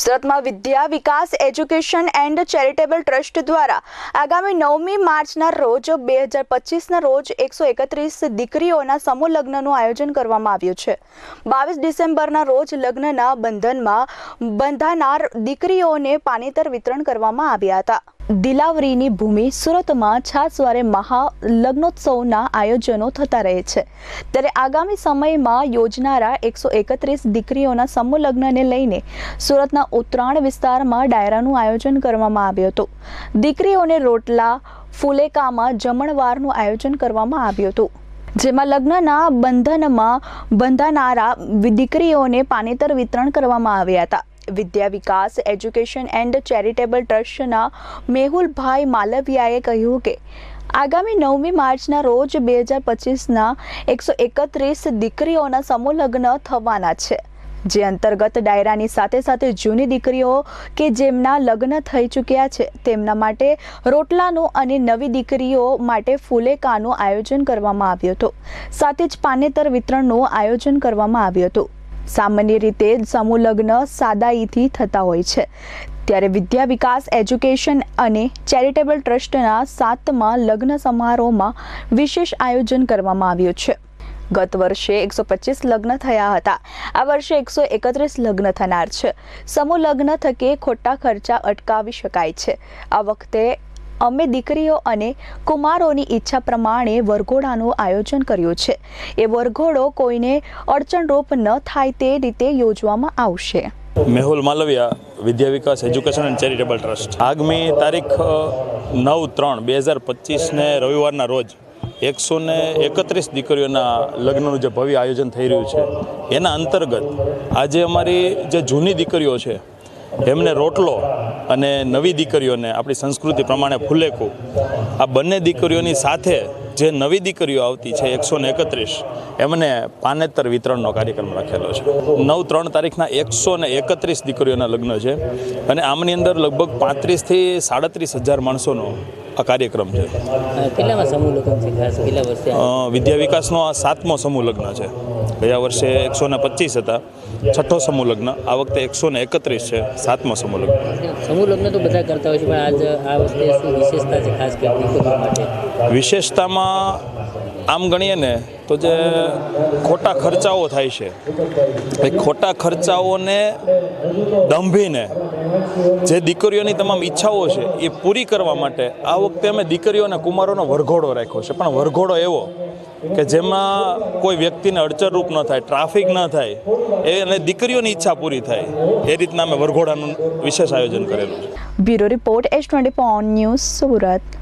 સુરતમાં Vidya Vikas, education and charitable trust દ્વારા આગામી નવમી માર્ચના રોજ, બે હજાર પચીસના રોજ એકસો એકત્રીસ દીકરીઓના સમૂહ લગ્નનું આયોજન કરવામાં આવ્યું છે. બાવીસ ડિસેમ્બરના રોજ લગ્નના બંધનમાં બંધાનાર દીકરીઓને પાણીતર વિતરણ કરવામાં આવ્યા હતા. દિલાવરીની ભૂમિ સુરતમાં છાસવારે મહા લગ્નોત્સવના આયોજનો થતા રહે છે. ત્યારે આગામી સમયમાં યોજનારા એકસો એકત્રીસ દીકરીઓના સમૂહ લગ્નને લઈને સુરતના ઉત્તરાયણ વિસ્તારમાં ડાયરાનું આયોજન કરવામાં આવ્યું હતું. દીકરીઓને રોટલા, ફુલેકામાં જમણવારનું આયોજન કરવામાં આવ્યું હતું. જેમાં લગ્નના બંધનમાં બંધાનારા દીકરીઓને પાનેતર વિતરણ કરવામાં આવ્યા હતા. Vidya Vikas, education and charitable ટ્રસ્ટના મેહુલભાઈ માલવિયાએ કહ્યું કે, આગામી નવમી માર્ચના રોજ બે હજાર પચીસના એકસો એકત્રીસ દીકરીઓના સમૂહ લગ્ન થવાના છે. જે અંતર્ગત ડાયરાની સાથે સાથે જૂની દીકરીઓ કે જેમના લગ્ન થઈ ચૂક્યા છે, તેમના માટે રોટલાનું અને નવી દીકરીઓ માટે ફુલેકાનું આયોજન કરવામાં આવ્યું હતું. સાથે જ પાનેતર વિતરણનું આયોજન કરવામાં આવ્યું હતું. સામાન્ય રીતે સમૂહ લગ્ન સાદાઈથી થતા હોય છે. ત્યારે વિદ્યા વિકાસ, એજ્યુકેશન અને ચેરિટેબલ ટ્રસ્ટના સાતમા લગ્ન સમારોહમાં વિશેષ આયોજન કરવામાં આવ્યું છે. ગત વર્ષે એકસો પચીસ લગ્ન થયા હતા. આ વર્ષે એકસો એકત્રીસ લગ્ન થનાર છે. સમૂહ લગ્ન થકી ખોટા ખર્ચા અટકાવી શકાય છે. આ વખતે અમે દીકરીઓ અને કુમારોની ઈચ્છા પ્રમાણે વરઘોડાનું આયોજન કર્યું છે. એ વરઘોડો કોઈને અડચણરૂપ ન થાય તે રીતે યોજવામાં આવશે. Mehul Malviya, Vidya Vikas, education and charitable trust. આગામી તારીખ નવ ત્રણ બે હજાર પચીસને રવિવારના રોજ એકસો ને એકત્રીસ દીકરીઓના લગ્નનું જે ભવ્ય આયોજન થઈ રહ્યું છે, એના અંતર્ગત આજે અમારી જે જૂની દીકરીઓ છે, એમને રોટલો અને નવી દીકરીઓને આપણી સંસ્કૃતિ પ્રમાણે ફુલેકું આ બંને દીકરીઓની સાથે જે નવી દીકરીઓ આવતી છે એકસો ને એકત્રીસ એમને પાનેતર વિતરણનો કાર્યક્રમ રાખેલો છે. નવ ત્રણ તારીખના એકસો ને એકત્રીસ દીકરીઓના લગ્ન છે અને આમની અંદર લગભગ પાંત્રીસથી સાડત્રીસ હજાર માણસોનો આ કાર્યક્રમ છે. વિદ્યા વિકાસનો આ સાતમો સમૂહ લગ્ન છે. ગયા વર્ષે એકસો ને પચીસ હતા. છઠ્ઠો સમૂહ લગ્ન. આ વખતે એકસો ને એકત્રીસ છે. સાતમો સમૂહ લગ્ન. સમૂહ લગ્ન તો બધા કરતા હોય છે પણ આજ આ વખતે શું વિશેષતા છે ખાસ કરીને વિશેષતામાં આમ ગણીએ ને તો જે ખોટા ખર્ચાઓ થાય છે, એ ખોટા ખર્ચાઓને દંભીને જે દીકરીઓની તમામ ઈચ્છાઓ છે, એ પૂરી કરવા માટે આ વખતે અમે દીકરીઓ કુમારોનો વરઘોડો રાખ્યો છે. પણ વરઘોડો એવો કે જેમાં કોઈ વ્યક્તિને અડચણરૂપ ન થાય, ટ્રાફિક ન થાય, એ અને દીકરીઓની ઈચ્છા પૂરી થાય, એ રીતના અમે વરઘોડાનું વિશેષ આયોજન કરેલું છે. Bureau report S twenty news Surat.